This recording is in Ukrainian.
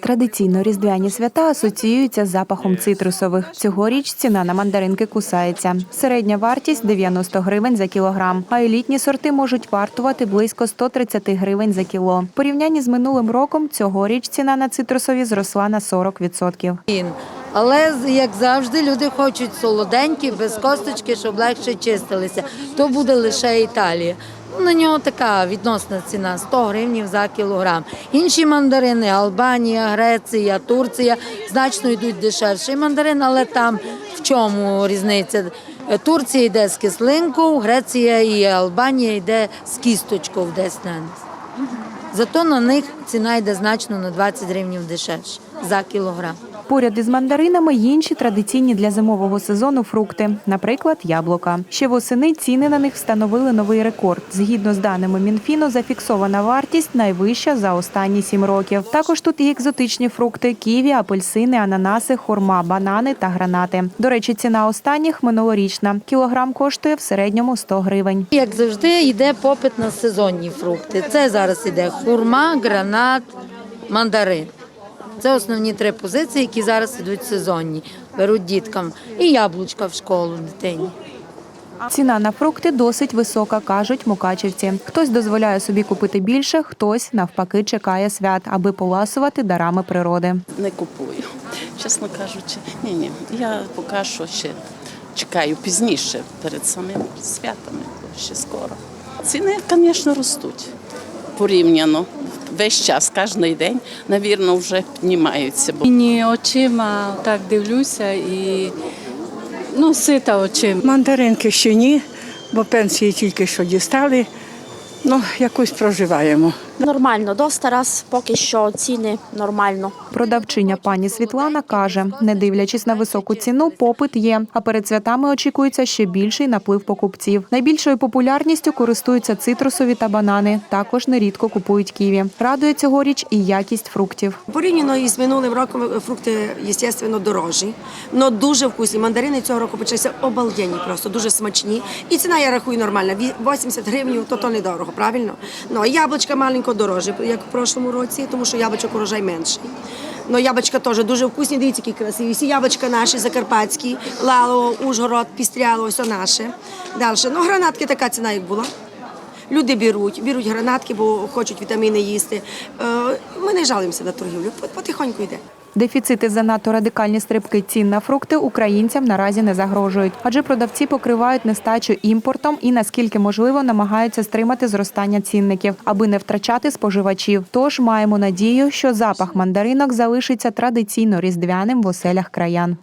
Традиційно різдвяні свята асоціюються з запахом цитрусових. Цьогоріч ціна на мандаринки кусається. Середня вартість 90 гривень за кілограм, а елітні сорти можуть вартувати близько 130 гривень за кіло. В порівнянні з минулим роком цьогоріч ціна на цитрусові зросла на 40%. Але як завжди, люди хочуть солоденькі, без косточки, щоб легше чистилися. То буде лише Італія. На нього така відносна ціна 100 гривень за кілограм. Інші мандарини Албанія, Греція, Турція значно йдуть дешевший мандарин, але там в чому різниця? Турція йде з кислинкою, Греція і Албанія йде з кісточкою десь на них. Зато на них ціна йде значно на 20 гривень дешевше за кілограм. Поряд із мандаринами інші традиційні для зимового сезону фрукти, наприклад, яблука. Ще восени ціни на них встановили новий рекорд. Згідно з даними Мінфіну, зафіксована вартість найвища за останні сім років. Також тут і екзотичні фрукти: ківі, апельсини, ананаси, хурма, банани та гранати. До речі, ціна останніх минулорічна. Кілограм коштує в середньому 100 гривень. Як завжди, йде попит на сезонні фрукти. Це зараз іде хурма, гранат, мандарин. Це основні три позиції, які зараз ідуть сезонні. Беруть діткам і яблучка в школу дитині. Ціна на фрукти досить висока, кажуть мукачівці. Хтось дозволяє собі купити більше, хтось навпаки чекає свят, аби поласувати дарами природи. не купую. Чесно кажучи, ні, ні. Я поки що ще чекаю пізніше перед самими святами, ще скоро. Ціни, звісно, ростуть порівняно. Весь час, кожен день, навірно, вже піднімаються. Ні, очима так дивлюся і ну, сита очима. Мандаринки ще ні, бо пенсії тільки що дістали. Ну, якось проживаємо. Нормально, доста раз поки що ціни нормально. Продавчиня пані Світлана каже, не дивлячись на високу ціну, попит є. А перед святами очікується ще більший наплив покупців. Найбільшою популярністю користуються цитрусові та банани. Також нерідко купують ківі. Радує цьогоріч і якість фруктів. Порівняно із минулим роком фрукти, звісно, дорожі, але дуже вкусні. Мандарини цього року почалися обалденні, просто дуже смачні. І ціна, я рахую, нормальна. Ві- 80 гривень, то то недорого, правильно? Ну, яблучка маленько дорожче, як в прошлому році, тому що яблучок урожай менший. Ну, яблучка теж дуже вкусні, дивіться, які красиві. Всі яблучка наші, закарпатські, Лало, Ужгород, Пістряло, все наше. Далі. Ну, гранатки така ціна, як була. Люди беруть, беруть гранатки, бо хочуть вітаміни їсти. Е, Ми не жалуємося на торгівлю, Пот- потихоньку йде. Дефіцити занадто радикальні стрибки цін на фрукти українцям наразі не загрожують, адже продавці покривають нестачу імпортом і наскільки можливо намагаються стримати зростання цінників, аби не втрачати споживачів. Тож маємо надію, що запах мандаринок залишиться традиційно різдвяним в оселях краян.